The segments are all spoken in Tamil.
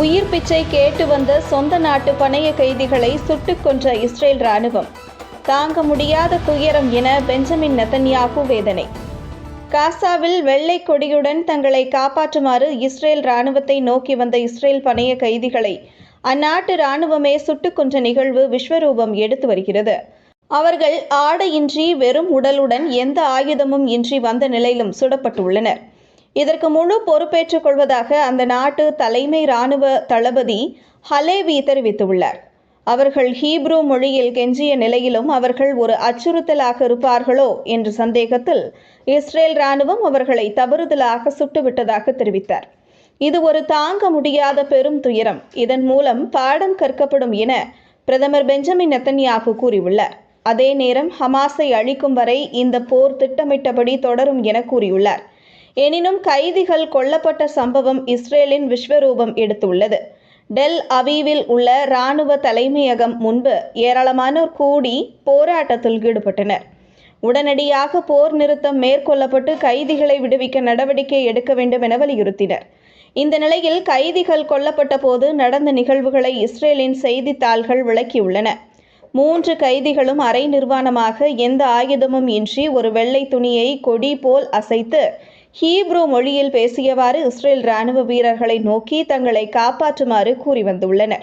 உயிர் பிச்சை கேட்டு வந்த சொந்த நாட்டு பணைய கைதிகளை சுட்டுக் கொன்ற இஸ்ரேல் ராணுவம் தாங்க முடியாத துயரம் என பெஞ்சமின் நெத்தன்யாகு வேதனை. காசாவில் வெள்ளை கொடியுடன் தங்களை காப்பாற்றுமாறு இஸ்ரேல் ராணுவத்தை நோக்கி வந்த இஸ்ரேல் பணைய கைதிகளை அந்நாட்டு ராணுவமே சுட்டுக் கொன்ற நிகழ்வு விஸ்வரூபம் எடுத்து வருகிறது. அவர்கள் ஆடையின்றி வெறும் உடலுடன் எந்த ஆயுதமும் இன்றி வந்த நிலையிலும் சுடப்பட்டுள்ளனர். இதற்கு முழு பொறுப்பேற்றுக் கொள்வதாக அந்த நாட்டு தலைமை ராணுவ தளபதி ஹலேவி தெரிவித்துள்ளார். அவர்கள் ஹீப்ரூ மொழியில் கெஞ்சிய நிலையிலும் அவர்கள் ஒரு அச்சுறுத்தலாக இருப்பார்களோ என்ற சந்தேகத்தில் இஸ்ரேல் ராணுவம் அவர்களை தவறுதலாக சுட்டுவிட்டதாக தெரிவித்தார். இது ஒரு தாங்க முடியாத பெரும் துயரம். இதன் மூலம் பாடம் கற்கப்படும் என பிரதமர் பெஞ்சமின் நெத்தன்யாகு கூறியுள்ளார். அதே நேரம் ஹமாஸை அழிக்கும் வரை இந்த போர் திட்டமிட்டபடி தொடரும் என கூறியுள்ளார். எனினும் கைதிகள் கொல்லப்பட்ட சம்பவம் இஸ்ரேலின் விஸ்வரூபம் எடுத்துள்ளது. டெல் அவீவில் உள்ள இராணுவ தலைமையகம் முன்பு ஏராளமானோர் கூடி போராட்டத்தில் ஈடுபட்டனர். உடனடியாக போர் நிறுத்தம் மேற்கொள்ளப்பட்டு கைதிகளை விடுவிக்க நடவடிக்கை எடுக்க வேண்டும் என வலியுறுத்தினர். இந்த நிலையில் கைதிகள் கொல்லப்பட்ட போது நடந்த நிகழ்வுகளை இஸ்ரேலின் செய்தித்தாள்கள் விளக்கியுள்ளன. மூன்று கைதிகளும் அரை நிர்வாணமாக எந்த ஆயுதமும் இன்றி ஒரு வெள்ளை துணியை கொடி போல் அசைத்து ஹீப்ரூ மொழியில் பேசியவாறு இஸ்ரேல் ராணுவ வீரர்களை நோக்கி தங்களை காப்பாற்றுமாறு கூறி வந்துள்ளனர்.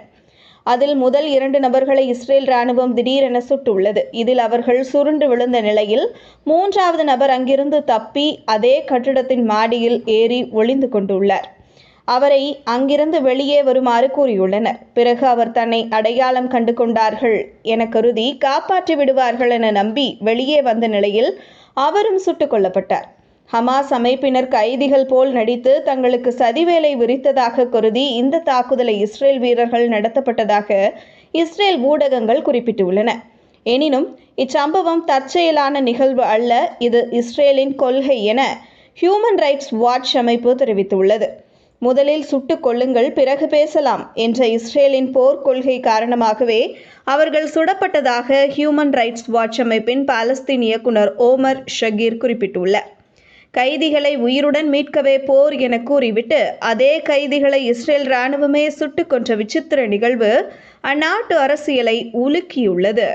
அதில் முதல் இரண்டு நபர்களை இஸ்ரேல் ராணுவம் திடீரென சுட்டுள்ளது. இதில் அவர்கள் சுருண்டு விழுந்த நிலையில் மூன்றாவது நபர் அங்கிருந்து தப்பி அதே கட்டிடத்தின் மாடியில் ஏறி ஒளிந்து கொண்டுள்ளார். அவரை அங்கிருந்து வெளியே வருமாறு கூறியுள்ளனர். பிறகு அவர் தன்னை அடையாளம் கண்டு கொண்டார்கள் என கருதி காப்பாற்றி விடுவார்கள் என நம்பி வெளியே வந்த நிலையில் அவரும் சுட்டுக் கொல்லப்பட்டார். ஹமாஸ் அமைப்பினர் கைதிகள் போல் நடித்து தங்களுக்கு சதிவேலை விரித்ததாக கருதி இந்த தாக்குதலை இஸ்ரேல் வீரர்கள் நடத்தப்பட்டதாக இஸ்ரேல் ஊடகங்கள் குறிப்பிட்டுள்ளன. எனினும் இச்சம்பவம் தற்செயலான நிகழ்வு அல்ல இது இஸ்ரேலின் கொள்கை என ஹியூமன் ரைட்ஸ் வாட்ச் அமைப்பு தெரிவித்துள்ளது. முதலில் சுட்டுக் கொள்ளுங்கள் பிறகு பேசலாம் என்ற இஸ்ரேலின் போர் கொள்கை காரணமாகவே அவர்கள் சுடப்பட்டதாக ஹியூமன் ரைட்ஸ் வாட்ச் அமைப்பின் பாலஸ்தீன் இயக்குனர் ஓமர் ஷகீர் குறிப்பிட்டுள்ளார். கைதிகளை உயிருடன் மீட்கவே போர் என கூறிவிட்டு அதே கைதிகளை இஸ்ரேல் ராணுவமே சுட்டுக் கொன்ற விசித்திர நிகழ்வு அந்நாட்டு அரசியலை உலுக்கியுள்ளது.